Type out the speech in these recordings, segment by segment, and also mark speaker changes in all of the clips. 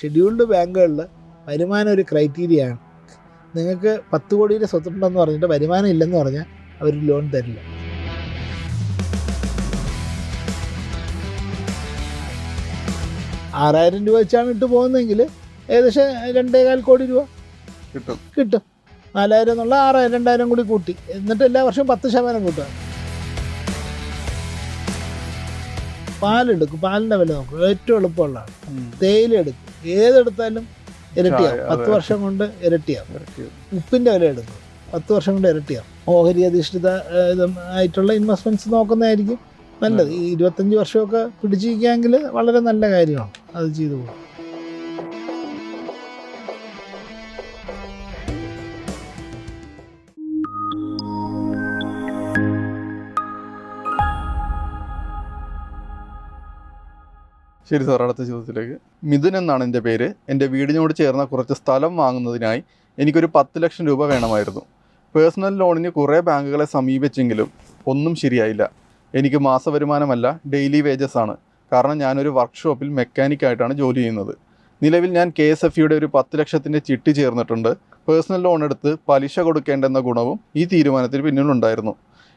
Speaker 1: Scheduled ബാങ്കുകളിൽ വരുമാനം ഒരു ക്രൈറ്റീരിയ ആണ് നിങ്ങൾക്ക് പത്ത് കോടിയുടെ സ്വത്തുണ്ടെന്ന് പറഞ്ഞിട്ട് വരുമാനം ഇല്ലെന്ന് പറഞ്ഞാൽ അവർ ലോൺ തരില്ല. ആറായിരം രൂപ വെച്ചാണ് ഇട്ട് പോകുന്നതെങ്കിൽ ഏകദേശം രണ്ടേകാൽ കോടി രൂപ
Speaker 2: കിട്ടും.
Speaker 1: കിട്ടും. നാലായിരം എന്നുള്ള ആറായിരം രണ്ടായിരം കൂടി കൂട്ടി. എന്നിട്ട് എല്ലാ വർഷവും പത്ത് ശതമാനം കൂട്ടുക. പാലെടുക്കും പാലിന്റെ വില നോക്കും. ഏറ്റവും എളുപ്പമുള്ളതാണ്. തേയില എടുക്കും ഏതെടുത്താലും ഇരട്ടിയാവും. പത്ത് വർഷം കൊണ്ട് ഇരട്ടിയാവും.
Speaker 2: ഉപ്പിന്റെ
Speaker 1: ഉപ്പിന്റെ വില എടുക്കും പത്ത് വർഷം കൊണ്ട് ഇരട്ടിയാവും. ഓഹരി അധിഷ്ഠിത ആയിട്ടുള്ള ഇൻവെസ്റ്റ്മെന്റ്സ് നോക്കുന്നതായിരിക്കും നല്ലത്. ഈ ഇരുപത്തഞ്ച് വർഷമൊക്കെ പിടിച്ചിരിക്കുകയെങ്കിൽ വളരെ നല്ല കാര്യമാണ് അത് ചെയ്തു പോകും
Speaker 2: ശരി സാർ അടുത്ത ചോദ്യത്തിലേക്ക്. മിഥുൻ എന്നാണ് എന്റെ പേര്. എന്റെ വീടിനോട് ചേർന്ന കുറച്ച് സ്ഥലം വാങ്ങുന്നതിനായി എനിക്കൊരു പത്ത് ലക്ഷം രൂപ വേണമായിരുന്നു. പേഴ്സണൽ ലോണിന് കുറേ ബാങ്കുകളെ സമീപിച്ചെങ്കിലും ഒന്നും ശരിയായില്ല. എനിക്ക് മാസവരുമാനമല്ല ഡെയിലി വേജസ് ആണ്. കാരണം ഞാനൊരു വർക്ക്ഷോപ്പിൽ മെക്കാനിക്കായിട്ടാണ് ജോലി ചെയ്യുന്നത്. നിലവിൽ ഞാൻ കെ എസ് എഫ് ഒരു പത്ത് ലക്ഷത്തിന്റെ ചിട്ടി ചേർന്നിട്ടുണ്ട്. പേഴ്സണൽ ലോൺ എടുത്ത് പലിശ കൊടുക്കേണ്ടെന്ന ഗുണവും ഈ തീരുമാനത്തിന് പിന്നിലുണ്ടായിരുന്നു.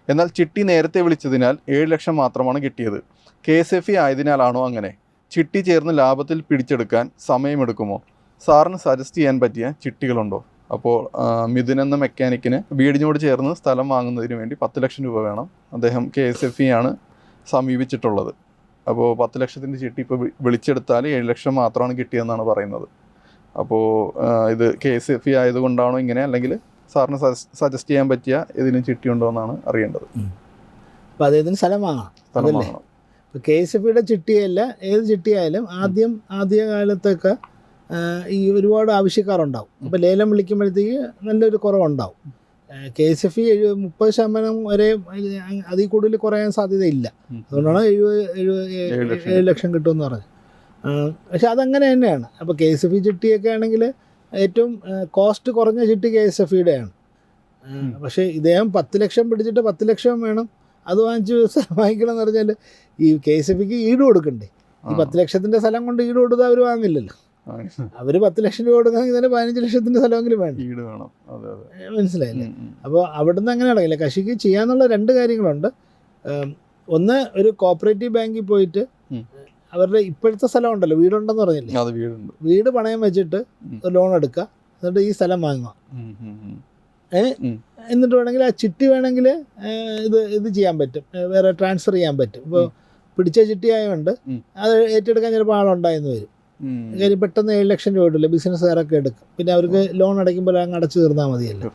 Speaker 2: എന്നാൽ ചിട്ടി നേരത്തെ വിളിച്ചതിനാൽ ഏഴ് ലക്ഷം മാത്രമാണ് കിട്ടിയത്. കെ എസ് എഫ് ഇ ആയതിനാലാണോ അങ്ങനെ? ചിട്ടി ചേർന്ന് ലാഭത്തിൽ പിടിച്ചെടുക്കാൻ സമയമെടുക്കുമോ? സാറിന് സജസ്റ്റ് ചെയ്യാൻ പറ്റിയ ചിട്ടികളുണ്ടോ? അപ്പോൾ മിഥുൻ എന്ന മെക്കാനിക്കിന് വീടിനോട് ചേർന്ന് സ്ഥലം വാങ്ങുന്നതിന് വേണ്ടി പത്ത് ലക്ഷം രൂപ വേണം. അദ്ദേഹം കെ എസ് എഫ് ഇ ആണ് സമീപിച്ചിട്ടുള്ളത്. അപ്പോൾ പത്ത് ലക്ഷത്തിന്റെ ചിട്ടി ഇപ്പോൾ വിളിച്ചെടുത്താൽ ഏഴ് ലക്ഷം മാത്രമാണ് കിട്ടിയതെന്നാണ് പറയുന്നത്. അപ്പോൾ ഇത് കെ എസ് എഫ് ഇ ആയതുകൊണ്ടാണോ ഇങ്ങനെ? അല്ലെങ്കിൽ സാറിന് സജസ്റ്റ് ചെയ്യാൻ പറ്റിയ ഇതിന് ചിട്ടി ഉണ്ടോ എന്നാണ് അറിയേണ്ടത്.
Speaker 1: അപ്പോൾ അദ്ദേഹത്തിന് സ്ഥലം വാങ്ങണം.
Speaker 2: സ്ഥലം വാങ്ങണം.
Speaker 1: ഇപ്പോൾ കെ എസ് എഫ് ഇയുടെ ചിട്ടിയല്ല ഏത് ചിട്ടിയായാലും ആദ്യം ആദ്യകാലത്തൊക്കെ ഈ ഒരുപാട് ആവശ്യക്കാരുണ്ടാവും. അപ്പോൾ ലേലം വിളിക്കുമ്പോഴത്തേക്ക് നല്ലൊരു കുറവുണ്ടാവും. കെ എസ് എഫ് ഇ എഴു മുപ്പത് ശതമാനം വരെ അതിൽ കൂടുതൽ കുറയാൻ സാധ്യതയില്ല. അതുകൊണ്ടാണ് എഴുപത് എഴുപത്
Speaker 2: ഏഴ് ലക്ഷം.
Speaker 1: കിട്ടുമെന്ന് പറഞ്ഞത്. പക്ഷെ അതങ്ങനെ തന്നെയാണ്. അപ്പോൾ കെ എസ് എഫ് ഇ ചിട്ടിയൊക്കെ ആണെങ്കിൽ ഏറ്റവും കോസ്റ്റ് കുറഞ്ഞ ചിട്ടി കെ എസ് എഫ് ഇയുടെയാണ് പക്ഷേ ഇദ്ദേഹം പത്ത് ലക്ഷം പിടിച്ചിട്ട് പത്ത് ലക്ഷം വേണം. അത് വാങ്ങിച്ച് വാങ്ങിക്കണം എന്ന് പറഞ്ഞാൽ ഈ കെ എസ് എഫ് ബിക്ക് ഈട് കൊടുക്കണ്ടേ? ഈ. പത്ത് ലക്ഷത്തിന്റെ സ്ഥലം കൊണ്ട് ഈട് കൊടുത്താൽ അവർ വാങ്ങില്ലല്ലോ. അവർ പത്ത് ലക്ഷം രൂപ കൊടുക്കണമെങ്കിൽ തന്നെ പതിനഞ്ച് ലക്ഷത്തിന്റെ സ്ഥലമെങ്കിലും വേണം.
Speaker 2: ഈട് വേണം.
Speaker 1: മനസ്സിലായില്ലേ. അപ്പോൾ അവിടുന്ന് അങ്ങനെ അടങ്ങില്ല കശിക്ക് ചെയ്യാന്നുള്ള രണ്ട് കാര്യങ്ങളുണ്ട്. ഒന്ന് ഒരു കോപ്പറേറ്റീവ് ബാങ്കിൽ പോയിട്ട് അവരുടെ ഇപ്പോഴത്തെ സ്ഥലം ഉണ്ടല്ലോ വീടുണ്ടെന്ന് പറഞ്ഞില്ലേ? വീട് പണയം വെച്ചിട്ട് ലോൺ എടുക്കുക. എന്നിട്ട് ഈ സ്ഥലം വാങ്ങുക. എന്നിട്ട് വേണമെങ്കിൽ ആ ചിട്ടി വേണമെങ്കിൽ ഇത് ഇത് ചെയ്യാൻ പറ്റും. വേറെ ട്രാൻസ്ഫർ ചെയ്യാൻ പറ്റും. ഇപ്പോൾ പിടിച്ച ചിട്ടി ആയതുകൊണ്ട് അത് ഏറ്റെടുക്കാൻ ചിലപ്പോൾ ആളുണ്ടായെന്ന് വരും. കാര്യം പെട്ടെന്ന് ഏഴ് ലക്ഷം രൂപ ഇടില്ല ബിസിനസ്സുകാരൊക്കെ എടുക്കും. പിന്നെ അവർക്ക് ലോൺ അടയ്ക്കുമ്പോൾ അങ്ങ് അടച്ചു തീർന്നാൽ മതിയല്ലോ.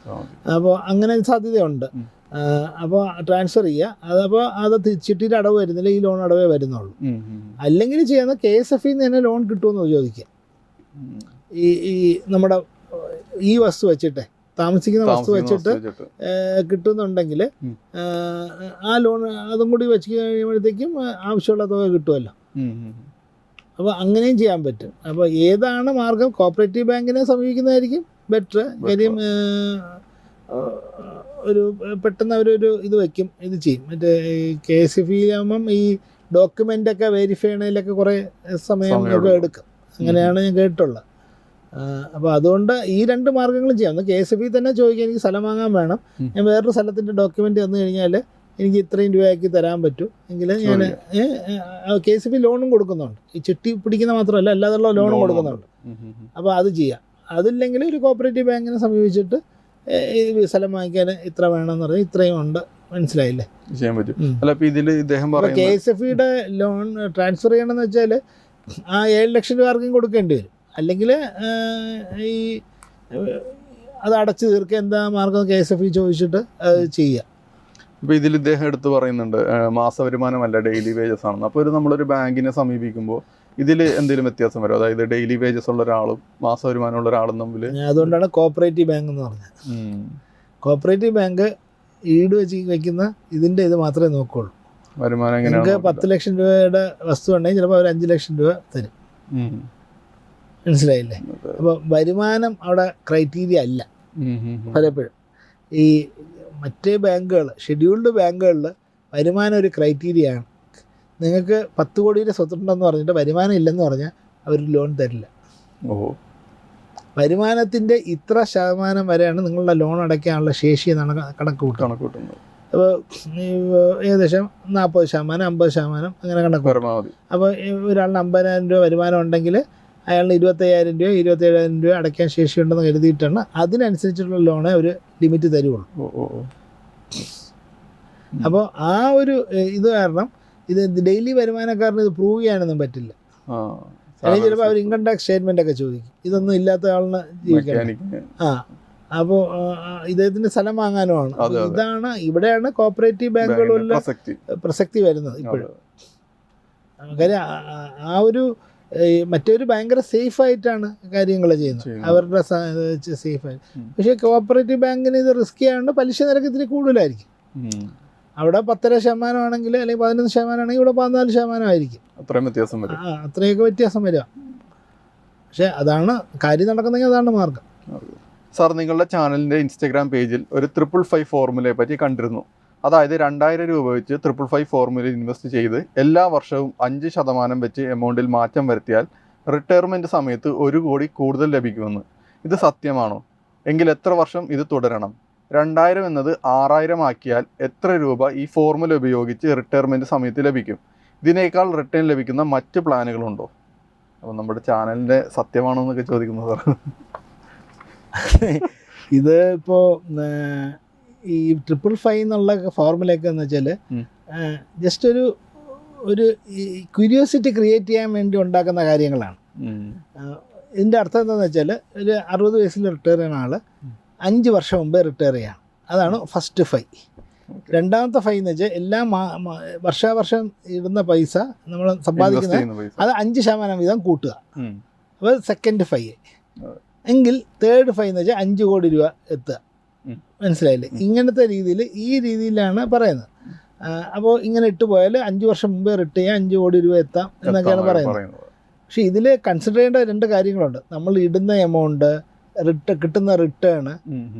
Speaker 1: അപ്പോൾ അങ്ങനെ സാധ്യതയുണ്ട്. അപ്പോൾ ട്രാൻസ്ഫർ ചെയ്യുക അതപ്പോൾ അത് ചിട്ടിയുടെ അടവ് വരുന്നില്ല. ഈ ലോൺ അടവേ വരുന്നുള്ളൂ. അല്ലെങ്കിൽ ചെയ്യുന്ന കെ എസ് എഫ് തന്നെ ലോൺ കിട്ടുമെന്ന് ചോദിക്കുക. ഈ ഈ നമ്മുടെ ഈ വസ്തു വെച്ചിട്ട് താമസിക്കുന്ന വസ്തു വെച്ചിട്ട് കിട്ടുന്നുണ്ടെങ്കിൽ ആ ലോൺ അതും കൂടി വെച്ച് കഴിയുമ്പോഴത്തേക്കും ആവശ്യമുള്ള തുക കിട്ടുമല്ലോ. അപ്പോൾ അങ്ങനെയും ചെയ്യാൻ പറ്റും. അപ്പോൾ ഏതാണ് മാർഗം? കോപ്പറേറ്റീവ് ബാങ്കിനെ സമീപിക്കുന്നതായിരിക്കും ബെറ്റർ. കാര്യം ഒരു പെട്ടെന്ന് അവരൊരു ഇത് വെക്കും ഇത് ചെയ്യും. മറ്റേ കെ എസ് എഫ് ആകുമ്പം ഈ ഡോക്യുമെന്റ് ഒക്കെ വെരിഫൈ ചെയ്യണതിലൊക്കെ കുറേ സമയം ഒക്കെ.
Speaker 2: എടുക്കും.
Speaker 1: അങ്ങനെയാണ് ഞാൻ കേട്ടിട്ടുള്ളത്. അപ്പോൾ അതുകൊണ്ട് ഈ രണ്ട് മാർഗങ്ങളും ചെയ്യാം. ഒന്ന് കെ എസ് എഫ് തന്നെ ചോദിക്കുക എനിക്ക് സ്ഥലം വാങ്ങാൻ വേണം. ഞാൻ വേറൊരു സ്ഥലത്തിന്റെ ഡോക്യുമെന്റ് തന്നു കഴിഞ്ഞാൽ എനിക്ക് ഇത്രയും രൂപയാക്കി തരാൻ പറ്റൂ. എങ്കിൽ ഞാൻ കെ എസ് എഫ് ലോണും കൊടുക്കുന്നുണ്ട്. ഈ ചിട്ടി പിടിക്കുന്ന മാത്രമല്ല അല്ലാതെയുള്ള ലോണും
Speaker 2: ലോണും
Speaker 1: കൊടുക്കുന്നുണ്ട്. അപ്പോൾ അത് ചെയ്യാം. അതില്ലെങ്കിൽ ഒരു കോപ്പറേറ്റീവ് ബാങ്കിനെ സമീപിച്ചിട്ട് ഈ സ്ഥലം വാങ്ങിക്കാൻ ഇത്ര വേണമെന്ന് പറഞ്ഞാൽ ഇത്രയും ഉണ്ട്. മനസ്സിലായില്ലേ?
Speaker 2: ചെയ്യാൻ പറ്റും. അല്ല അപ്പൊ ഇതിൽ ഇദ്ദേഹം
Speaker 1: കെ എസ് എഫ് ഇയുടെ ലോൺ ട്രാൻസ്ഫർ ചെയ്യണമെന്ന് വെച്ചാൽ ആ ഏഴ് ലക്ഷം രൂപ ആർക്കും കൊടുക്കേണ്ടി വരും. അല്ലെങ്കിൽ ഈ അത് അടച്ചു തീർക്കുക എന്താ മാർഗം കെ എസ് എഫ് ഇ ചോദിച്ചിട്ട് അത് ചെയ്യുക.
Speaker 2: ഇപ്പൊ ഇതിൽ ഇദ്ദേഹം എടുത്ത് പറയുന്നുണ്ട് മാസവരുമാനമല്ല ഡെയിലി വേജസ് ആണെന്ന്. അപ്പോൾ ഒരു നമ്മളൊരു ബാങ്കിനെ സമീപിക്കുമ്പോൾ ഇതിൽ എന്തെങ്കിലും വ്യത്യാസം വരും? അതായത് ഡെയിലി വേജസ് ഉള്ള ഒരാളും മാസവരുമാനമുള്ള ഒരാളും തമ്മിൽ
Speaker 1: അതുകൊണ്ടാണ് കോപ്പറേറ്റീവ് ബാങ്ക് എന്ന് പറഞ്ഞത്. കോപ്പറേറ്റീവ് ബാങ്ക് ഈട് വെച്ച് വയ്ക്കുന്ന ഇതിന്റെ ഇത് മാത്രമേ നോക്കുള്ളൂ.
Speaker 2: വരുമാനം
Speaker 1: നിങ്ങൾക്ക്
Speaker 2: എങ്ങനെയാണ്
Speaker 1: പത്ത് ലക്ഷം രൂപയുടെ വസ്തു ഉണ്ടെങ്കിൽ ചിലപ്പോൾ അവർ അഞ്ച് ലക്ഷം രൂപ തരും. മനസ്സിലായില്ലേ. അപ്പോൾ വരുമാനം അവിടെ ക്രൈറ്റീരിയ അല്ല. പലപ്പോഴും. ഈ മറ്റേ ബാങ്കുകൾ ഷെഡ്യൂൾഡ് ബാങ്കുകളിൽ വരുമാനം ഒരു ക്രൈറ്റീരിയ ആണ്. നിങ്ങൾക്ക് പത്ത് കോടിയുടെ സ്വത്തുണ്ടെന്ന് പറഞ്ഞിട്ട് വരുമാനം ഇല്ലെന്ന് പറഞ്ഞാൽ അവർ ലോൺ തരില്ല.
Speaker 2: ഓ.
Speaker 1: വരുമാനത്തിന്റെ ഇത്ര ശതമാനം വരെയാണ് നിങ്ങളുടെ ലോൺ അടയ്ക്കാനുള്ള ശേഷി എന്നാണ് കണക്ക് കൂട്ടുക
Speaker 2: കണക്ക് കൂട്ടുന്നത്
Speaker 1: അപ്പോൾ ഏകദേശം നാൽപ്പത് ശതമാനം അമ്പത് ശതമാനം അങ്ങനെ കണക്ക്
Speaker 2: പരമാവധി.
Speaker 1: അപ്പോൾ ഒരാളിന് അമ്പതിനായിരം രൂപ വരുമാനം ഉണ്ടെങ്കിൽ അയാളിന് ഇരുപത്തയ്യായിരം രൂപ ഇരുപത്തേഴായിരം രൂപ അടയ്ക്കാൻ ശേഷിയുണ്ടെന്ന് കരുതിയിട്ടാണ് അതിനനുസരിച്ചിട്ടുള്ള ലോണേ ഒരു ലിമിറ്റ് തരുള്ളൂ അപ്പോൾ ആ ഒരു ഇത് കാരണം ഇത് ഡെയിലി വരുമാനക്കാരന് ഇത് പ്രൂവ് ചെയ്യാനൊന്നും പറ്റില്ല. അല്ലെങ്കിൽ ചിലപ്പോൾ അവർ ഇൻകം ടാക്സ് സ്റ്റേറ്റ്മെന്റ് ഒക്കെ ചോദിക്കും. ഇതൊന്നും ഇല്ലാത്ത ആളിന് ജീവിക്കണം. ആ അപ്പോൾ ഇദ്ദേഹത്തിന്റെ സ്ഥലം വാങ്ങാനുമാണ്. ഇതാണ് ഇവിടെയാണ് കോപ്പറേറ്റീവ് ബാങ്കുകളുള്ള
Speaker 2: പ്രസക്തി.
Speaker 1: വരുന്നത് ഇപ്പോഴും. കാര്യം ആ- ഒരു മറ്റൊരു ഭയങ്കര സേഫ് ആയിട്ടാണ് കാര്യങ്ങൾ ചെയ്യുന്നത്. അവരുടെ സേഫ് ആയി. പക്ഷേ കോഓപ്പറേറ്റീവ് ബാങ്കിന് ഇത് റിസ്ക് ആയതുകൊണ്ട് പലിശ നിരക്ക് ഇത്തിരി കൂടുതലായിരിക്കും. അവിടെ പത്തര ശതമാനം ആണെങ്കിൽ അല്ലെങ്കിൽ പതിനൊന്ന് ശതമാനം ആണെങ്കിൽ ഇവിടെ പതിനാല് ശതമാനം ആയിരിക്കും
Speaker 2: അത്രയും വ്യത്യാസം വരും.
Speaker 1: ആ അത്രയൊക്കെ വ്യത്യാസം വരിക. പക്ഷേ അതാണ് കാര്യം നടക്കുന്നെങ്കിൽ അതാണ് മാർഗം.
Speaker 2: സാർ നിങ്ങളുടെ ചാനലിന്റെ ഇൻസ്റ്റാഗ്രാം പേജിൽ ഒരു ട്രിപ്പിൾ ഫൈവ് ഫോർമുലയെ പറ്റി കണ്ടിരുന്നു. അതായത് രണ്ടായിരം രൂപ വെച്ച് ട്രിപ്പിൾ ഫൈവ് ഫോർമുലയിൽ ഇൻവെസ്റ്റ് ചെയ്ത് എല്ലാ വർഷവും അഞ്ച് ശതമാനം വെച്ച് എമൗണ്ടിൽ മാറ്റം വരുത്തിയാൽ റിട്ടയർമെന്റ് സമയത്ത് ഒരു കോടി കൂടുതൽ ലഭിക്കുമെന്ന്. ഇത് സത്യമാണോ? എങ്കിൽ എത്ര വർഷം ഇത് തുടരണം? രണ്ടായിരം എന്നത് ആറായിരം ആക്കിയാൽ എത്ര രൂപ ഈ ഫോർമുല ഉപയോഗിച്ച് റിട്ടയർമെന്റ് സമയത്ത് ലഭിക്കും? ഇതിനേക്കാൾ റിട്ടേൺ ലഭിക്കുന്ന മറ്റ് പ്ലാനുകളുണ്ടോ അപ്പം നമ്മുടെ ചാനലിന്റെ സത്യമാണോ എന്നൊക്കെ ചോദിക്കുന്നു സാർ
Speaker 1: ഇത് ഇപ്പോൾ ഈ ട്രിപ്പിൾ ഫൈവ് എന്നുള്ള ഫോർമുലയൊക്കെ എന്ന് വെച്ചാൽ ജസ്റ്റ് ഒരു ഒരു ക്യൂരിയോസിറ്റി ക്രിയേറ്റ് ചെയ്യാൻ വേണ്ടി ഉണ്ടാക്കുന്ന കാര്യങ്ങളാണ്. ഇതിന്റെ അർത്ഥം എന്താണെന്ന് വെച്ചാൽ ഒരു അറുപത് വയസ്സിൽ റിട്ടയർ ചെയ്യുന്ന ആൾ അഞ്ച് വർഷം മുമ്പേ റിട്ടയർ ചെയ്യാം അതാണ് ഫസ്റ്റ് ഫൈ രണ്ടാമത്തെ ഫൈ എന്ന് വെച്ചാൽ എല്ലാ വർഷാവർഷം ഇടുന്ന പൈസ നമ്മൾ സമ്പാദിക്കുന്ന അത് അഞ്ച് ശതമാനം വീതം കൂട്ടുക. അപ്പോൾ സെക്കൻഡ് ഫൈ എങ്കിൽ തേർഡ് ഫൈ എന്ന് വെച്ചാൽ അഞ്ച് കോടി രൂപ എത്തുക. മനസ്സിലായില്ലേ. ഇങ്ങനത്തെ രീതിയിൽ ഈ രീതിയിലാണ് പറയുന്നത്. അപ്പോൾ ഇങ്ങനെ ഇട്ട് പോയാൽ അഞ്ച് വർഷം മുമ്പേ റിട്ട് ചെയ്യാം അഞ്ച് കോടി രൂപ എത്താം എന്നൊക്കെയാണ് പറയുന്നത്. പക്ഷേ ഇതിൽ കൺസിഡർ ചെയ്യേണ്ട രണ്ട് കാര്യങ്ങളുണ്ട്. നമ്മൾ ഇടുന്ന എമൗണ്ട് റിട്ട് കിട്ടുന്ന റിട്ടേൺ.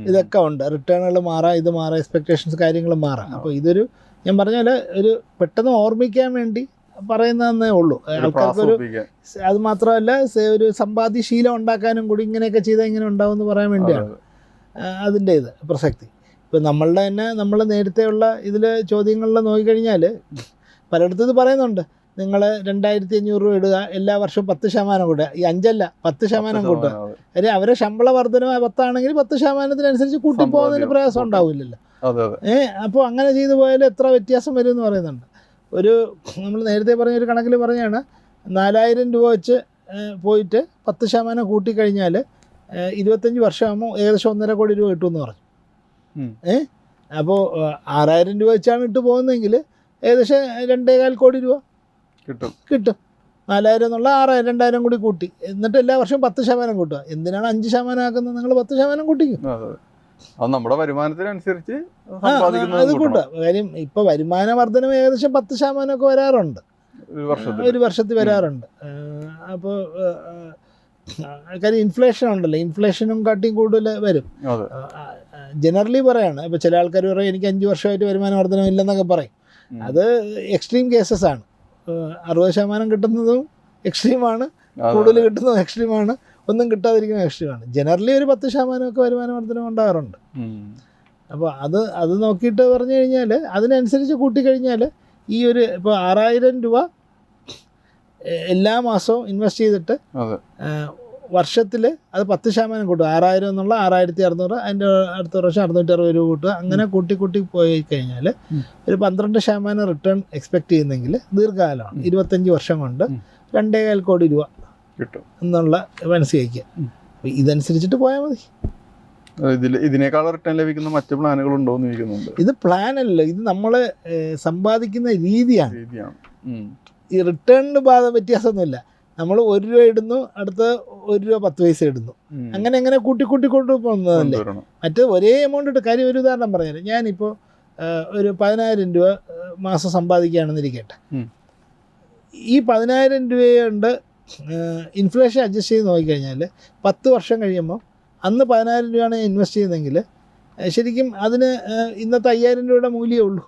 Speaker 1: ഇതൊക്കെ ഉണ്ട്. റിട്ടേണുകൾ മാറാം ഇത് മാറാം എക്സ്പെക്ടേഷൻസ് കാര്യങ്ങൾ മാറാം. അപ്പോൾ ഇതൊരു ഞാൻ പറഞ്ഞ പോലെ ഒരു പെട്ടെന്ന് ഓർമ്മിക്കാൻ വേണ്ടി പറയുന്നതെന്നേ ഉള്ളൂ. ആൾക്കാർക്കൊരു അത് മാത്രമല്ല ഒരു സമ്പാദ്യശീലം ഉണ്ടാക്കാനും കൂടി ഇങ്ങനെയൊക്കെ ചെയ്താൽ ഇങ്ങനെ ഉണ്ടാവും എന്ന് പറയാൻ വേണ്ടിയാണ്. അതിന്റെ ഇത് പ്രസക്തി. ഇപ്പം നമ്മളുടെ തന്നെ നമ്മൾ നേരത്തെയുള്ള ഇതിൽ ചോദ്യങ്ങളിൽ നോക്കിക്കഴിഞ്ഞാൽ പലയിടത്തും ഇത് പറയുന്നുണ്ട്. നിങ്ങൾ രണ്ടായിരത്തി അഞ്ഞൂറ് രൂപ ഇടുക എല്ലാ വർഷവും പത്ത് ശതമാനം കൂട്ടുക. ഈ അഞ്ചല്ല പത്ത് ശതമാനം കൂട്ടുക.
Speaker 2: അല്ലെ
Speaker 1: കാര്യം അവരെ ശമ്പള വർധന പത്താണെങ്കിൽ പത്ത് ശതമാനത്തിനനുസരിച്ച് കൂട്ടിപ്പോകുന്നതിന്. പ്രയാസം ഉണ്ടാവില്ലല്ലോ.
Speaker 2: അതെ അതെ.
Speaker 1: ഏ അപ്പോൾ അങ്ങനെ ചെയ്തു പോയാൽ എത്ര വ്യത്യാസം വരും എന്ന് പറയുന്നുണ്ട്. ഒരു നമ്മൾ നേരത്തെ പറഞ്ഞ ഒരു കണക്കിൽ പറഞ്ഞാണ് നാലായിരം രൂപ വെച്ച് പോയിട്ട് പത്ത് ശതമാനം കൂട്ടിക്കഴിഞ്ഞാൽ ഇരുപത്തഞ്ച് വർഷമാകുമ്പോൾ ഏകദേശം ഒന്നര കോടി രൂപ കിട്ടുമെന്ന് പറഞ്ഞു. ഏ അപ്പോൾ ആറായിരം രൂപ വെച്ചാണ് ഇട്ട് പോകുന്നതെങ്കിൽ ഏകദേശം രണ്ടേകാൽ കോടി രൂപ
Speaker 2: കിട്ടും.
Speaker 1: കിട്ടും. നാലായിരം എന്നുള്ള ആറായിരം രണ്ടായിരം കൂടി കൂട്ടി. എന്നിട്ട് എല്ലാ വർഷവും പത്ത് ശതമാനം കൂട്ടുക. എന്തിനാണ് അഞ്ച് ശതമാനം ആക്കുന്നത്? നിങ്ങൾ പത്ത് ശതമാനം കൂട്ടിക്കും.
Speaker 2: അതെ നമ്മുടെ വരുമാനത്തിനനുസരിച്ച്
Speaker 1: അത്. കൂട്ടുക. കാര്യം ഇപ്പൊ വരുമാന വർധനം ഏകദേശം പത്ത് ശതമാനമൊക്കെ വരാറുണ്ട്.
Speaker 2: ഒരു വർഷത്തിൽ.
Speaker 1: ഒരു വർഷത്തിൽ വരാറുണ്ട്. അപ്പോൾ കാര്യം ഇൻഫ്ലേഷൻ ഉണ്ടല്ലോ. ഇൻഫ്ലേഷനും കാട്ടിയും കൂടുതൽ വരും. ജനറലി പറയാണ്. ഇപ്പം ചില ആൾക്കാർ പറയും എനിക്ക് അഞ്ച് വർഷമായിട്ട് വരുമാന വർധനം ഇല്ലെന്നൊക്കെ പറയും. അത് എക്സ്ട്രീം കേസസ് ആണ്. അറുപത് ശതമാനം കിട്ടുന്നതും എക്സ്ട്രീമാണ് കൂടുതൽ. കിട്ടുന്നതും എക്സ്ട്രീമാണ് ഒന്നും കിട്ടാതിരിക്കുന്ന എക്സ്ട്രീമാണ് ജനറലി ഒരു പത്ത് ശതമാനമൊക്കെ വരുമാന വർധനം ഉണ്ടാകാറുണ്ട്. അപ്പോൾ അത് അത് നോക്കിയിട്ട് പറഞ്ഞു കഴിഞ്ഞാൽ അതിനനുസരിച്ച് കൂട്ടിക്കഴിഞ്ഞാൽ ഈ ഒരു ഇപ്പോൾ ആറായിരം രൂപ എല്ലാ മാസവും ഇൻവെസ്റ്റ് ചെയ്തിട്ട് വർഷത്തിൽ അത് പത്ത് ശതമാനം കൂട്ടും ആറായിരം എന്നുള്ള ആറായിരത്തി അറുന്നൂറ് അതിന്റെ അടുത്ത വർഷം അറുന്നൂറ്റി അറുപത് രൂപ കൂട്ടുക. അങ്ങനെ കൂട്ടി കൂട്ടി പോയി കഴിഞ്ഞാൽ ഒരു പന്ത്രണ്ട് ശതമാനം റിട്ടേൺ എക്സ്പെക്ട് ചെയ്യുന്നെങ്കിൽ ദീർഘകാലമാണ്. ഇരുപത്തഞ്ച് വർഷം കൊണ്ട്. രണ്ടേകാൽ കോടി രൂപ
Speaker 2: കിട്ടും.
Speaker 1: എന്നുള്ള മനസ്സിലേക്ക് ഇതനുസരിച്ചിട്ട് പോയാൽ മതി.
Speaker 2: ഇതിൽ ഇതിനേക്കാൾ റിട്ടേൺ ലഭിക്കുന്ന മറ്റ് പ്ലാനുകൾ ഉണ്ടോ എന്ന് ചോദിക്കുന്നുണ്ട്.
Speaker 1: ഇത് പ്ലാൻ അല്ലല്ലോ ഇത് നമ്മൾ സമ്പാദിക്കുന്ന രീതിയാണ്.
Speaker 2: രീതിയാണ്.
Speaker 1: ഈ റിട്ടേണിന് ബാധ വ്യത്യാസമൊന്നുമില്ല. നമ്മൾ ഒരു രൂപ ഇടുന്നു അടുത്ത ഒരു രൂപ പത്ത് പൈസ ഇടുന്നു. അങ്ങനെ അങ്ങനെ കൂട്ടി കൂട്ടി കൊണ്ടു പോകുന്നതല്ലേ? മറ്റേ ഒരേ എമൗണ്ട് ഇട്ട് കാര്യം ഒരു ഉദാഹരണം പറഞ്ഞുതരാം ഞാനിപ്പോൾ ഒരു പതിനായിരം രൂപ മാസം സമ്പാദിക്കുകയാണെന്ന് ഇരിക്കട്ടെ. ഈ പതിനായിരം രൂപയുണ്ട് ഇൻഫ്ലേഷൻ അഡ്ജസ്റ്റ് ചെയ്ത് നോക്കിക്കഴിഞ്ഞാൽ പത്ത് വർഷം കഴിയുമ്പോൾ അന്ന് പതിനായിരം രൂപയാണ് ഇൻവെസ്റ്റ് ചെയ്യുന്നതെങ്കിൽ ശരിക്കും അതിന് ഇന്നത്തെ അയ്യായിരം രൂപയുടെ മൂല്യമേ ഉള്ളൂ.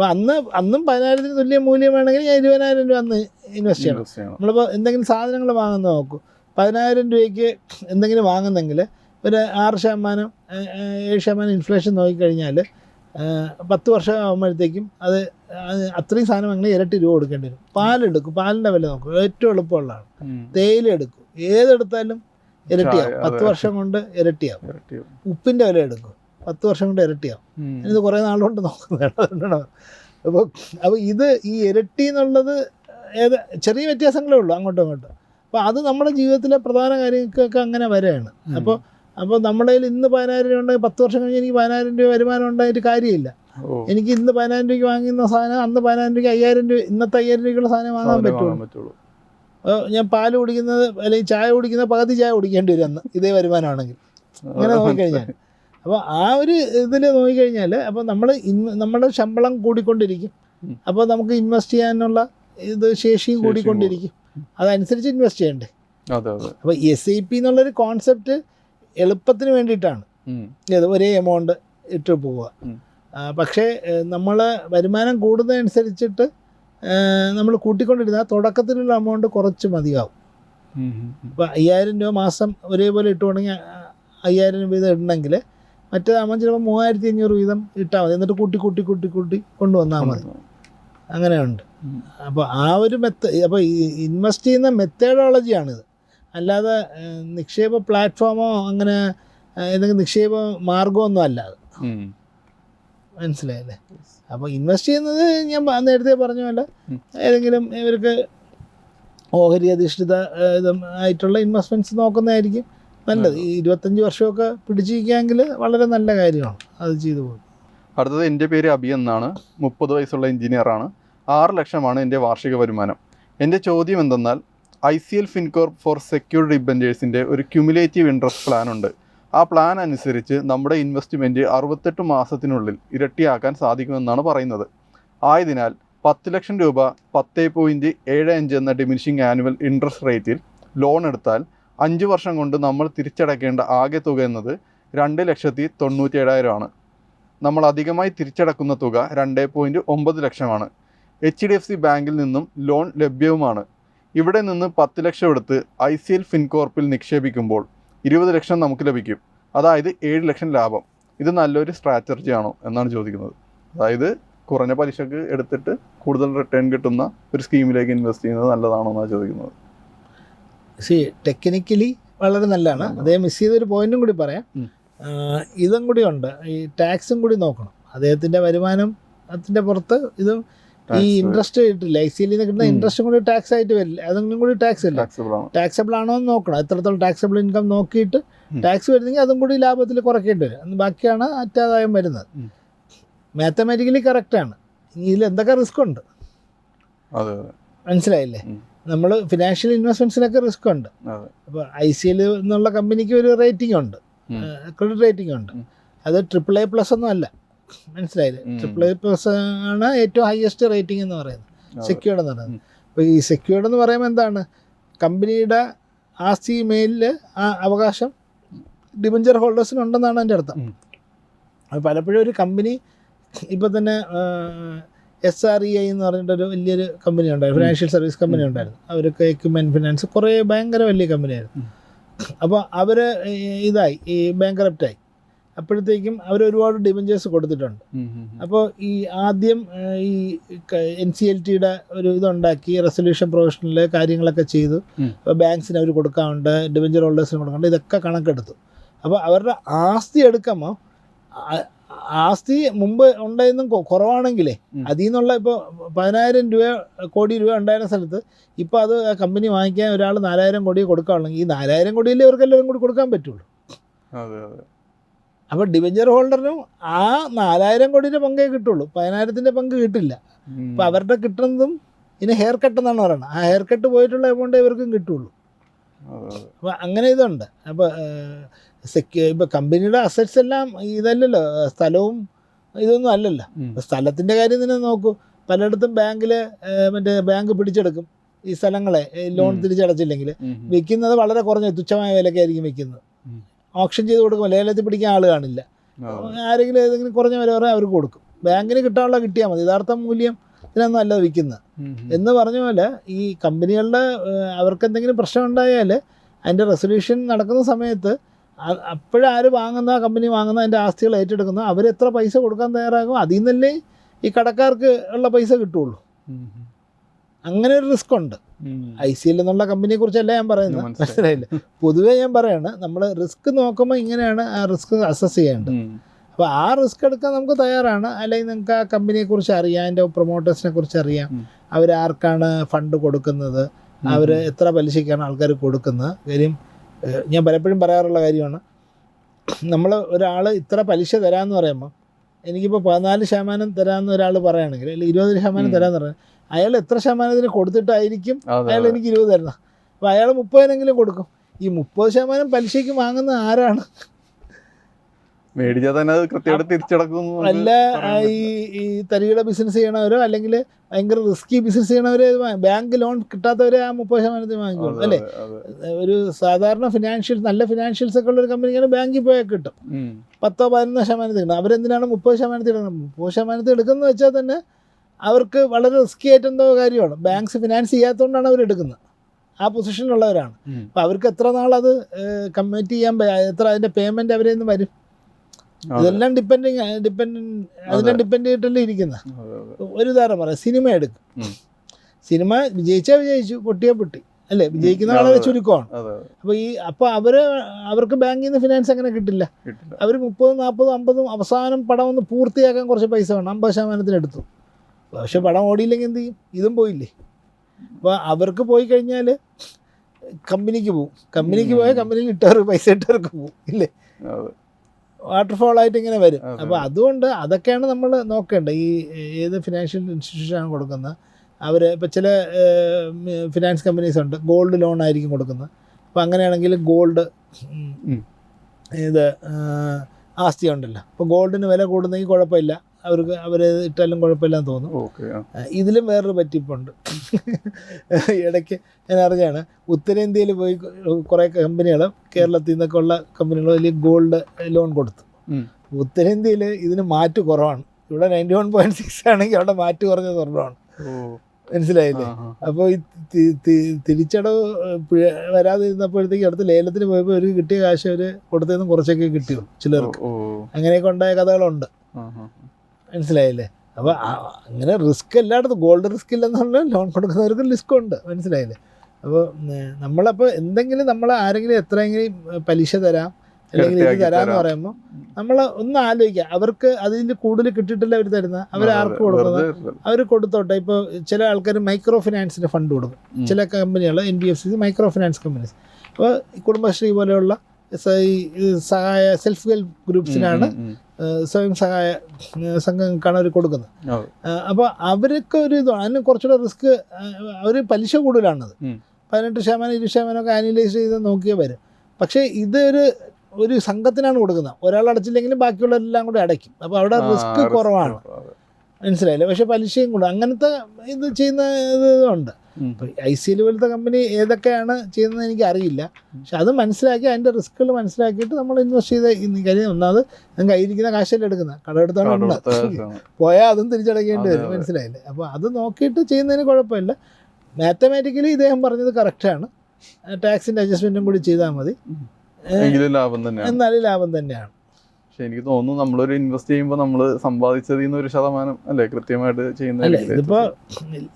Speaker 1: അപ്പോൾ അന്ന് അന്നും പതിനായിരത്തിന് തുല്യ മൂല്യം വേണമെങ്കിൽ ഞാൻ ഇരുപതിനായിരം രൂപ അന്ന്
Speaker 2: ഇൻവെസ്റ്റ് ചെയ്യണം.
Speaker 1: നമ്മളിപ്പോൾ എന്തെങ്കിലും സാധനങ്ങൾ വാങ്ങുന്ന നോക്കൂ. പതിനായിരം രൂപയ്ക്ക് എന്തെങ്കിലും വാങ്ങുന്നെങ്കിൽ ഒരു ആറ് ശതമാനം ഏഴ് ശതമാനം ഇൻഫ്ലേഷൻ നോക്കിക്കഴിഞ്ഞാൽ പത്ത് വർഷം ആകുമ്പോഴത്തേക്കും അത് അത് അത്രയും സാധനം അങ്ങനെ ഇരട്ടി രൂപ കൊടുക്കേണ്ടി വരും. പാലെടുക്കും പാലിന്റെ വില നോക്കും. ഏറ്റവും എളുപ്പമുള്ളതാണ്. തേയില എടുക്കും. ഏതെടുത്താലും ഇരട്ടിയാവും. പത്ത് വർഷം കൊണ്ട് ഇരട്ടിയാവും. ഉപ്പിന്റെ വില എടുക്കും. പത്ത് വർഷം കൊണ്ട് ഇരട്ടിയാവും ഇത് കുറേ നാളുകൊണ്ട് നോക്കുന്നത് അപ്പോൾ അപ്പോൾ ഇത് ഈ ഇരട്ടി എന്നുള്ളത് ഏത് ചെറിയ വ്യത്യാസങ്ങളേ ഉള്ളൂ അങ്ങോട്ടും ഇങ്ങോട്ടും. അപ്പോൾ അത് നമ്മുടെ ജീവിതത്തിലെ പ്രധാന കാര്യങ്ങൾക്കൊക്കെ അങ്ങനെ വരെയാണ് അപ്പോൾ അപ്പോൾ നമ്മുടെ കയ്യിൽ ഇന്ന് പതിനായിരം രൂപ ഉണ്ടെങ്കിൽ പത്ത് വർഷം കഴിഞ്ഞ് എനിക്ക് പതിനായിരം രൂപ വരുമാനം ഉണ്ടായിട്ട് കാര്യമില്ല. എനിക്ക് ഇന്ന് പതിനായിരം രൂപയ്ക്ക് വാങ്ങുന്ന സാധനം അന്ന് പതിനായിരം രൂപയ്ക്ക് അയ്യായിരം രൂപ ഇന്നത്തെ അയ്യായിരം രൂപയ്ക്കുള്ള സാധനം വാങ്ങാൻ പറ്റുള്ളൂ. ഞാൻ പാൽ കുടിക്കുന്നത് അല്ലെങ്കിൽ ചായ കുടിക്കുന്ന പകുതി ചായ കുടിക്കേണ്ടി വരും അന്ന് ഇതേ വരുമാനമാണെങ്കിൽ. അങ്ങനെ നോക്കിക്കഴിഞ്ഞാൽ. അപ്പോൾ ആ ഒരു ഇതിൽ നോക്കിക്കഴിഞ്ഞാൽ അപ്പോൾ നമ്മൾ ഇന്ന് നമ്മുടെ ശമ്പളം കൂടിക്കൊണ്ടിരിക്കും. അപ്പോൾ നമുക്ക് ഇൻവെസ്റ്റ് ചെയ്യാനുള്ള ഇത് ശേഷിയും കൂടിക്കൊണ്ടിരിക്കും. അതനുസരിച്ച് ഇൻവെസ്റ്റ് ചെയ്യണ്ടേ? അപ്പോൾ എസ് ഐ പി എന്നുള്ളൊരു കോൺസെപ്റ്റ് എളുപ്പത്തിന് വേണ്ടിയിട്ടാണ്. ഇത് ഒരേ എമൗണ്ട് ഇട്ട് പോവുക. പക്ഷേ നമ്മൾ വരുമാനം കൂടുന്നതനുസരിച്ചിട്ട് നമ്മൾ കൂട്ടിക്കൊണ്ടിരുന്നാൽ തുടക്കത്തിലുള്ള എമൗണ്ട് കുറച്ച് മതിയാവും. അപ്പോൾ. അയ്യായിരം രൂപ മാസം ഒരേപോലെ ഇട്ടുകൊണ്ടെങ്കിൽ അയ്യായിരം രൂപ ഇത് ഇടണമെങ്കിൽ മറ്റേതാകുമ്പോൾ ചിലപ്പോൾ മൂവായിരത്തി അഞ്ഞൂറ് വീതം ഇട്ടാൽ മതി. എന്നിട്ട് കൂട്ടി കൂട്ടി കൂട്ടി കൂട്ടി കൊണ്ടുവന്നാൽ മതി. അങ്ങനെയുണ്ട്. അപ്പോൾ ആ ഒരു മെത്ത അപ്പോൾ ഇൻവെസ്റ്റ് ചെയ്യുന്ന മെത്തേഡോളജിയാണിത്. അല്ലാതെ നിക്ഷേപ പ്ലാറ്റ്ഫോമോ അങ്ങനെ എന്തെങ്കിലും ഏതെങ്കിലും നിക്ഷേപ മാർഗമൊന്നും അല്ല അത്. മനസ്സിലായല്ലേ? അപ്പോൾ ഇൻവെസ്റ്റ് ചെയ്യുന്നത് ഞാൻ നേരത്തെ പറഞ്ഞ പോലെ. ഏതെങ്കിലും ഇവർക്ക് ഓഹരി അധിഷ്ഠിത ആയിട്ടുള്ള ഇൻവെസ്റ്റ്മെന്റ്സ് നോക്കുന്നതായിരിക്കും. നല്ലത്. ഈ ഇരുപത്തഞ്ച് വർഷമൊക്കെ പിടിച്ചിരിക്കുകയെങ്കിൽ വളരെ നല്ല കാര്യമാണ് അത് ചെയ്തു പോകും
Speaker 2: അടുത്തത് എന്റെ പേര് അബി എന്നാണ്. മുപ്പത് വയസ്സുള്ള എഞ്ചിനീയറാണ്. ആറ് ലക്ഷമാണ് എന്റെ വാർഷിക വരുമാനം. എന്റെ ചോദ്യം എന്തെന്നാൽ I C L Fincorp for secure ഡിബന്റേഴ്സിന്റെ ഒരു ക്യുമുലേറ്റീവ് ഇൻട്രസ്റ്റ് പ്ലാൻ ഉണ്ട്. ആ പ്ലാൻ അനുസരിച്ച് നമ്മുടെ ഇൻവെസ്റ്റ്മെന്റ് അറുപത്തെട്ട് മാസത്തിനുള്ളിൽ ഇരട്ടിയാക്കാൻ സാധിക്കുമെന്നാണ് പറയുന്നത്. ആയതിനാൽ പത്ത് ലക്ഷം രൂപ പത്ത് പോയിന്റ് ഏഴ് അഞ്ച് എന്ന ഡിമിനിഷിംഗ് ആനുവൽ ഇൻട്രസ്റ്റ് റേറ്റിൽ ലോൺ എടുത്താൽ അഞ്ച് വർഷം കൊണ്ട് നമ്മൾ തിരിച്ചടയ്ക്കേണ്ട ആകെ തുക എന്നത് രണ്ട് ലക്ഷത്തി തൊണ്ണൂറ്റി ഏഴായിരമാണ് നമ്മൾ അധികമായി തിരിച്ചടക്കുന്ന തുക രണ്ട് പോയിന്റ് ഒമ്പത് ലക്ഷമാണ്. എച്ച് ഡി എഫ് സി ബാങ്കിൽ നിന്നും ലോൺ ലഭ്യവുമാണ്. ഇവിടെ നിന്ന് പത്ത് ലക്ഷം എടുത്ത് ഐ സി എൽ ഫിൻകോർപ്പിൽ നിക്ഷേപിക്കുമ്പോൾ ഇരുപത് ലക്ഷം നമുക്ക് ലഭിക്കും. അതായത് ഏഴ് ലക്ഷം ലാഭം. ഇത് നല്ലൊരു സ്ട്രാറ്റജി ആണോ എന്നാണ് ചോദിക്കുന്നത്. അതായത് കുറഞ്ഞ പലിശക്ക് എടുത്തിട്ട് കൂടുതൽ റിട്ടേൺ കിട്ടുന്ന ഒരു സ്കീമിലേക്ക് ഇൻവെസ്റ്റ് ചെയ്യുന്നത് നല്ലതാണോ എന്നാണ് ചോദിക്കുന്നത്.
Speaker 1: സി ടെക്നിക്കലി വളരെ നല്ലതാണ്. അദ്ദേഹം മിസ് ചെയ്തൊരു പോയിന്റും കൂടി പറയാം. ഇതും കൂടി ഉണ്ട്. ഈ ടാക്സും കൂടി നോക്കണം. അദ്ദേഹത്തിന്റെ വരുമാനം അതിന്റെ പുറത്ത് ഇത് ഈ ഇൻട്രസ്റ്റ് കിട്ടില്ല. ഐ സി എല്ലിൽ നിന്ന് കിട്ടുന്ന ഇൻട്രസ്റ്റും കൂടി ടാക്സ് ആയിട്ട് വരില്ല. അതൊന്നും കൂടി ടാക്സ് ഇല്ല.
Speaker 2: ടാക്സബിൾ ആണോ.
Speaker 1: എന്ന് നോക്കണം. എത്രത്തോളം ടാക്സബിൾ ഇൻകം നോക്കിയിട്ട് ടാക്സ് വരുന്നെങ്കിൽ അതും കൂടി ലാഭത്തിൽ കുറയ്ക്കേണ്ടി വരും. അന്ന് ബാക്കിയാണ് അറ്റാദായം വരുന്നത്. മാത്തമാറ്റിക്കലി കറക്റ്റാണ് ഇതിൽ എന്തൊക്കെ റിസ്ക് ഉണ്ട്? മനസ്സിലായില്ലേ. നമ്മൾ ഫിനാൻഷ്യൽ ഇൻവെസ്റ്റ്മെൻസിനൊക്കെ റിസ്ക് ഉണ്ട്. അപ്പോൾ ഐ സി എൽ എന്നുള്ള കമ്പനിക്ക് ഒരു റേറ്റിംഗ് ഉണ്ട്. ക്രെഡിറ്റ് റേറ്റിംഗ് ഉണ്ട്. അത് ട്രിപ്പിൾ എ പ്ലസ് ഒന്നും അല്ല. മനസ്സിലായില്ലേ? ട്രിപ്പിൾ എ പ്ലസ് ആണ് ഏറ്റവും ഹയസ്റ്റ് റേറ്റിംഗ് എന്ന് പറയുന്നത്. സെക്യൂർഡ് എന്ന് പറയുന്നത്. അപ്പോൾ ഈ സെക്യൂർഡ് എന്ന് പറയുമ്പോൾ എന്താണ്? കമ്പനിയുടെ ആസ്തി മേലിൽ ആ അവകാശം ഡിബഞ്ചർ ഹോൾഡേഴ്സിനുണ്ടെന്നാണ് എന്റെ അർത്ഥം. പലപ്പോഴും ഒരു കമ്പനി ഇപ്പം തന്നെ എസ് ആർ ഇ ഐ എന്ന് പറഞ്ഞിട്ടൊരു വലിയൊരു കമ്പനി ഉണ്ടായിരുന്നു ഫിനാൻഷ്യൽ സർവീസ് കമ്പനി ഉണ്ടായിരുന്നു. അവർക്ക് എക്യുപ്മെന്റ് ഫിനാൻസ് കുറേ ഭയങ്കര വലിയ കമ്പനിയായിരുന്നു. അപ്പോൾ അവർ ഇതായി ഈ ബാങ്കറപ്റ്റായി അപ്പോഴത്തേക്കും അവർ ഒരുപാട് ഡിബഞ്ചേഴ്സ് കൊടുത്തിട്ടുണ്ട്. അപ്പോൾ ഈ ആദ്യം ഈ എൻ സി എൽ ടിയുടെ ഒരു ഇതുണ്ടാക്കി റെസൊല്യൂഷൻ പ്രൊഫഷനിൽ കാര്യങ്ങളൊക്കെ ചെയ്തു. അപ്പോൾ ബാങ്ക്സിന് അവർ കൊടുക്കാറുണ്ട് ഡിബഞ്ചർ ഹോൾഡേഴ്സിന് കൊടുക്കാറുണ്ട് ഇതൊക്കെ കണക്കെടുത്തു. അപ്പോൾ അവരുടെ ആസ്തി എടുക്കുമ്പോൾ ആസ്തി മുമ്പ് ഉണ്ടായിരുന്നും കുറവാണെങ്കിലേ. അതിൽ നിന്നുള്ള ഇപ്പോൾ പതിനായിരം രൂപ കോടി രൂപ ഉണ്ടായിരുന്ന സ്ഥലത്ത് ഇപ്പോൾ അത് കമ്പനി വാങ്ങിക്കാൻ ഒരാൾ നാലായിരം കോടി കൊടുക്കുകയാണെങ്കിൽ ഈ നാലായിരം കോടിയിലേ ഇവർക്ക് എല്ലാവരും കൂടി കൊടുക്കാൻ പറ്റുള്ളൂ. അപ്പോൾ ഡിവഞ്ചർ ഹോൾഡറിനും ആ നാലായിരം കോടിയുടെ പങ്കേ കിട്ടുള്ളൂ. പതിനായിരത്തിന്റെ പങ്ക് കിട്ടില്ല.
Speaker 2: അപ്പം
Speaker 1: അപ്പോൾ അവരുടെ കിട്ടുന്നതും ഇനി ഹെയർ കട്ട് എന്നാണ് പറയുന്നത്. ആ ഹെയർ കട്ട് പോയിട്ടുള്ള എമൗണ്ട് ഇവർക്കും കിട്ടുള്ളൂ. അപ്പോൾ അങ്ങനെ ഇതുണ്ട്. അപ്പോൾ സെക്യൂ ഇപ്പോൾ കമ്പനിയുടെ അസറ്റ്സ് എല്ലാം ഇതല്ലല്ലോ സ്ഥലവും ഇതൊന്നും അല്ലല്ലോ. സ്ഥലത്തിന്റെ കാര്യം തന്നെ നോക്കൂ. പലയിടത്തും ബാങ്കിൽ മറ്റേ ബാങ്ക് പിടിച്ചെടുക്കും. ഈ സ്ഥലങ്ങളെ ലോൺ തിരിച്ചടച്ചില്ലെങ്കിൽ. വിൽക്കുന്നത് വളരെ കുറഞ്ഞ തുച്ഛമായ വിലക്കായിരിക്കും വിൽക്കുന്നത്. ഓപ്ഷൻ ചെയ്ത് കൊടുക്കുമ്പോൾ ലേലത്തിൽ പിടിക്കാൻ ആൾ കാണില്ല. ആരെങ്കിലും ഏതെങ്കിലും കുറഞ്ഞ വില പറഞ്ഞാൽ അവർക്ക് കൊടുക്കും. ബാങ്കിന് കിട്ടാനുള്ള കിട്ടിയാൽ മതി. യഥാർത്ഥ മൂല്യം ഇതിനൊന്നും അല്ല വിൽക്കുന്നത്. എന്ന് പറഞ്ഞ പോലെ ഈ കമ്പനികളുടെ അവർക്ക് എന്തെങ്കിലും പ്രശ്നം ഉണ്ടായാൽ അതിന്റെ റെസൊല്യൂഷൻ നടക്കുന്ന സമയത്ത് അപ്പോഴാര് വാങ്ങുന്ന കമ്പനി വാങ്ങുന്ന അതിന്റെ ആസ്തികൾ ഏറ്റെടുക്കുന്ന അവർ എത്ര പൈസ കൊടുക്കാൻ തയ്യാറാകും അതിൽ നിന്നല്ലേ ഈ കടക്കാർക്ക് ഉള്ള പൈസ കിട്ടുള്ളൂ. അങ്ങനെ ഒരു റിസ്ക് ഉണ്ട്. ഐ സി എൽ എന്നുള്ള കമ്പനിയെ കുറിച്ചല്ല ഞാൻ പറയുന്നത്? മനസ്സിലായില്ല? പൊതുവേ ഞാൻ പറയാണ് നമ്മൾ റിസ്ക് നോക്കുമ്പോൾ ഇങ്ങനെയാണ് ആ റിസ്ക് അസസ് ചെയ്യേണ്ടത്.
Speaker 2: അപ്പൊ
Speaker 1: അപ്പോൾ ആ റിസ്ക് എടുക്കാൻ നമുക്ക് തയ്യാറാണ്. അല്ലെങ്കിൽ നിങ്ങൾക്ക് ആ കമ്പനിയെ കുറിച്ച് അറിയാം അതിന്റെ പ്രൊമോട്ടേഴ്സിനെ കുറിച്ച് അറിയാം. അവരാർക്കാണ് ഫണ്ട് കൊടുക്കുന്നത്? അവർ എത്ര പലിശയ്ക്കാണ് ആൾക്കാർ കൊടുക്കുന്നത്? കാര്യം ഞാൻ പലപ്പോഴും പറയാറുള്ള കാര്യമാണ്. നമ്മൾ ഒരാൾ ഇത്ര പലിശ തരാമെന്ന് പറയുമ്പോൾ എനിക്കിപ്പോൾ പതിനാല് ശതമാനം തരാമെന്ന് ഒരാൾ പറയുകയാണെങ്കിൽ അല്ലെങ്കിൽ ഇരുപത് ശതമാനം. തരാമെന്ന് പറയാം അയാൾ എത്ര ശതമാനത്തിന് കൊടുത്തിട്ടായിരിക്കും അയാൾ എനിക്ക് ഇരുപത് തരണം അപ്പോൾ അയാൾ മുപ്പതിനെങ്കിലും കൊടുക്കും. ഈ മുപ്പത് ശതമാനം പലിശയ്ക്ക് വാങ്ങുന്ന ആരാണ്?
Speaker 2: മേടിച്ചാൽ തന്നെ അത് കൃത്യമായിട്ട് തിരിച്ചടക്കും
Speaker 1: അല്ല ഈ ഈ തരികിട ബിസിനസ് ചെയ്യണവരോ അല്ലെങ്കിൽ ഭയങ്കര റിസ്കി ബിസിനസ് ചെയ്യണവരെ ബാങ്ക് ലോൺ കിട്ടാത്തവരെ ആ മുപ്പത് ശതമാനത്തിൽ
Speaker 2: അതെ,
Speaker 1: അല്ലേ. ഒരു സാധാരണ ഫിനാൻഷ്യൽ നല്ല ഫിനാൻഷ്യൽസ് ഒക്കെ ഉള്ള ഒരു കമ്പനിക്കാണ് ബാങ്കിൽ പോയാൽ കിട്ടും. പത്തോ പതിനൊന്നോ ശതമാനത്തിൽ കിട്ടും. അവരെന്തിനാണ് മുപ്പത് ശതമാനത്തിൽ എടുക്കുന്നത് മുപ്പത് ശതമാനത്തിൽ എടുക്കുന്നത് വെച്ചാൽ തന്നെ അവർക്ക് വളരെ റിസ്കി ആയിട്ട് എന്തോ കാര്യമാണ്. ബാങ്ക്സ് ഫിനാൻസ് ചെയ്യാത്തതുകൊണ്ടാണ് അവർ എടുക്കുന്നത്. ആ പൊസിഷനിലുള്ളവരാണ്. അപ്പോൾ അവർക്ക് എത്ര നാളത് കമ്മിറ്റ് ചെയ്യാൻ എത്ര അതിന്റെ പേയ്മെന്റ് അവരെ നിന്ന് വരും? ഇതെല്ലാം ഡിപ്പെൻഡിങ് ഡിപ്പെൻഡ് അതിനെ
Speaker 2: അതെ.
Speaker 1: ഡിപ്പെൻഡ് ചെയ്തിട്ടല്ലേ
Speaker 2: അതെ.
Speaker 1: ഒരു ഉദാഹരണം പറയാം സിനിമ എടുക്കും. സിനിമ വിജയിച്ചാൽ വിജയിച്ചു പൊട്ടിയാൽ പൊട്ടി. അല്ലേ? വിജയിക്കുന്ന
Speaker 2: ആളെ
Speaker 1: വളരെ. ചുരുക്കമാണ് അപ്പോൾ ഈ അപ്പോൾ അവർ അവർക്ക് ബാങ്കിൽ നിന്ന് ഫിനാൻസ് അങ്ങനെ കിട്ടില്ല.
Speaker 2: അവർ
Speaker 1: അവർ മുപ്പതും നാൽപ്പതും അമ്പതും അവസാനം പടം ഒന്ന് പൂർത്തിയാക്കാൻ കുറച്ച് പൈസ വേണം. അമ്പത് ശതമാനത്തിന് എടുത്തു. പക്ഷെ പടം ഓടിയില്ലെങ്കിൽ എന്ത് ചെയ്യും? ഇതും പോയില്ലേ? അപ്പോൾ അവർക്ക് പോയി കഴിഞ്ഞാൽ കമ്പനിക്ക് പോകും കമ്പനിക്ക് പോയാൽ കമ്പനിയിൽ ഇട്ടവർക്ക് പൈസ ഇട്ടവർക്ക് പോകും ഇല്ലേ. വാട്ടർഫോൾ ആയിട്ട് ഇങ്ങനെ വരും. അപ്പോൾ അതുകൊണ്ട് അതൊക്കെയാണ് നമ്മൾ നോക്കേണ്ടത്. ഈ ഏത് ഫിനാൻഷ്യൽ ഇൻസ്റ്റിറ്റ്യൂഷനാണ് കൊടുക്കുന്നത്? അവർ ഇപ്പോൾ ചില ഫിനാൻസ് കമ്പനീസ് ഉണ്ട്. ഗോൾഡ് ലോൺ ആയിരിക്കും കൊടുക്കുന്നത്. അപ്പോൾ അങ്ങനെയാണെങ്കിൽ ഗോൾഡ്. ഇത് ആസ്തി ഉണ്ടല്ലോ. അപ്പോൾ ഗോൾഡിന് വില കൂടുന്നെങ്കിൽ കുഴപ്പമില്ല. അവർക്ക് അവർ ഇട്ടാലും കുഴപ്പമില്ലെന്ന് തോന്നും ഇതിലും വേറൊരു പറ്റിപ്പുണ്ട് ഇടയ്ക്ക് ഞാൻ അറിഞ്ഞാണ് ഉത്തരേന്ത്യയിൽ പോയി കുറേ കമ്പനികൾ കേരളത്തിൽ നിന്നൊക്കെ ഉള്ള കമ്പനികൾ വലിയ ഗോൾഡ് ലോൺ കൊടുത്തു. ഉത്തരേന്ത്യയിൽ ഇതിന് മാറ്റ് കുറവാണ് ഇവിടെ നയന്റി വൺ പോയിന്റ് സിക്സ് ആണെങ്കിൽ അവിടെ മാറ്റ് കുറഞ്ഞ
Speaker 2: സ്വർണമാണ്.
Speaker 1: മനസ്സിലായില്ലേ. അപ്പോൾ ഈ തിരിച്ചടവ് വരാതിരുന്നപ്പോഴത്തേക്ക് അടുത്ത് ലേലത്തിന് പോയപ്പോൾ ഒരു കിട്ടിയ കാശ് അവർ കൊടുത്തതെന്ന് കുറച്ചൊക്കെ കിട്ടിയുള്ളൂ ചിലർക്ക്. അങ്ങനെയൊക്കെ ഉണ്ടായ കഥകളുണ്ട്. മനസ്സിലായില്ലേ? അപ്പോൾ അങ്ങനെ റിസ്ക് എല്ലായിടത്തും ഗോൾഡ് റിസ്ക് ഇല്ലെന്ന് പറഞ്ഞാൽ ലോൺ കൊടുക്കുന്നവർക്ക് റിസ്ക് ഉണ്ട് മനസ്സിലായില്ലേ? അപ്പോൾ നമ്മളപ്പോൾ എന്തെങ്കിലും നമ്മൾ ആരെങ്കിലും എത്രയെങ്കിലും പലിശ തരാം അല്ലെങ്കിൽ ഇത് തരാമെന്ന് പറയുമ്പോൾ നമ്മൾ ഒന്ന് ആലോചിക്കുക അവർക്ക് അതിന്റെ കൂടുതൽ കിട്ടിയിട്ടില്ല അവർ തരുന്ന? അവർ ആർക്ക് കൊടുക്കുന്നത്? അവർ കൊടുത്തോട്ടെ. ഇപ്പോൾ ചില ആൾക്കാർ മൈക്രോ ഫിനാൻസിന് ഫണ്ട് കൊടുക്കും. ചില കമ്പനികൾ N B F C micro finance companies അപ്പോൾ കുടുംബശ്രീ പോലെയുള്ള സഹായ സെൽഫ് ഹെൽപ്പ് ഗ്രൂപ്പ്സിനാണ് സ്വയം സഹായ സംഘങ്ങൾക്കാണ് അവർ കൊടുക്കുന്നത്. അപ്പോൾ അവരൊക്കെ ഒരു അതിന് കുറച്ചുകൂടെ റിസ്ക് അവർ പലിശ കൂടുതലാണത്. പതിനെട്ട് ശതമാനം ഇരുപത് ശതമാനമൊക്കെ ആനുവലൈസ് ചെയ്ത് നോക്കിയേ വരും. പക്ഷേ ഇത് ഒരു ഒരു സംഘത്തിനാണ് കൊടുക്കുന്നത്. ഒരാൾ അടച്ചില്ലെങ്കിലും ബാക്കിയുള്ളവരെല്ലാം കൂടി അടയ്ക്കും. അപ്പോൾ അവിടെ റിസ്ക്
Speaker 2: risk
Speaker 1: കുറവാണ്. മനസ്സിലായില്ലേ. പക്ഷെ പലിശയും കൂടും. അങ്ങനത്തെ ഇത് ചെയ്യുന്ന ഇതുണ്ട്. ഐ സി എൽ പോലത്തെ കമ്പനി ഏതൊക്കെയാണ് ചെയ്യുന്നത് എനിക്ക് അറിയില്ല പക്ഷെ അത് മനസ്സിലാക്കി അതിന്റെ റിസ്ക്കുകൾ മനസ്സിലാക്കിയിട്ട് നമ്മൾ ഇൻവെസ്റ്റ് ചെയ്ത കാര്യം ഒന്നാമത് ഞാൻ കയ്യിരിക്കുന്ന കാശല്ലേ എടുക്കുന്നത്. കടമെടുത്താണ് ഉണ്ട്. പോയാൽ അതും
Speaker 2: തിരിച്ചടക്കേണ്ടി
Speaker 1: വരും. മനസ്സിലായില്ലേ? അപ്പോൾ അത് നോക്കിയിട്ട് ചെയ്യുന്നതിന് കുഴപ്പമില്ല. മാത്തമാറ്റിക്കലി ഇദ്ദേഹം പറഞ്ഞത് കറക്റ്റാണ് ടാക്സിന്റെ അഡ്ജസ്റ്റ്മെന്റും കൂടി ചെയ്താൽ മതി. എന്നാലും ലാഭം തന്നെയാണ്.
Speaker 2: പക്ഷെ എനിക്ക് തോന്നുന്നു നമ്മളൊരു ഇൻവെസ്റ്റ് ചെയ്യുമ്പോൾ നമ്മൾ സമ്പാദിച്ചതിൽ നിന്ന് ഒരു ശതമാനം അല്ലേ കൃത്യമായിട്ട്
Speaker 1: അല്ല
Speaker 2: ചെയ്യുന്ന
Speaker 1: ഇതിപ്പോ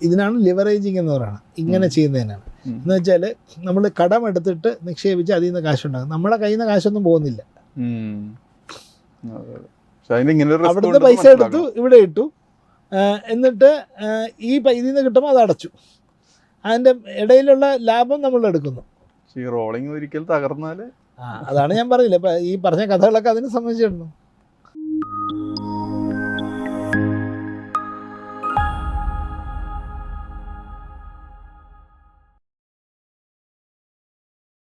Speaker 1: ഇതിനാണ് ലിവറേജിങ് എന്ന് പറയുന്നത്. ഇങ്ങനെ ചെയ്യുന്നതിനാണ്. എന്ന് വെച്ചാൽ നമ്മൾ കടം എടുത്തിട്ട് നിക്ഷേപിച്ച് അതിൽ നിന്ന് കാശുണ്ടാകും നമ്മുടെ കയ്യിൽ നിന്ന് കാശൊന്നും പോകുന്നില്ല.
Speaker 2: പക്ഷെ അതിന് ഇങ്ങനെ ഒരു risk
Speaker 1: അവിടുന്ന്
Speaker 2: ഉണ്ടെന്ന്
Speaker 1: പൈസ എടുത്തു
Speaker 2: മനസ്സിലാക്കണം.
Speaker 1: ഇവിടെ ഇട്ടു. ആ, എന്നിട്ട് ആ, ഈ പൈ- ഇതിൽ നിന്ന് കിട്ടുമ്പോൾ അത് അടച്ചു. അതിന്റെ ഇടയിലുള്ള ലാഭം നമ്മൾ എടുക്കുന്നു.
Speaker 2: പക്ഷെ ഈ റോളിംഗ് ഒരിക്കൽ
Speaker 1: തകർന്നാൽ അതാണ് ഞാൻ പറഞ്ഞില്ല ഈ പറഞ്ഞ കഥകളൊക്കെ അതിനെ സംബന്ധിച്ചിട്ടുണ്ട്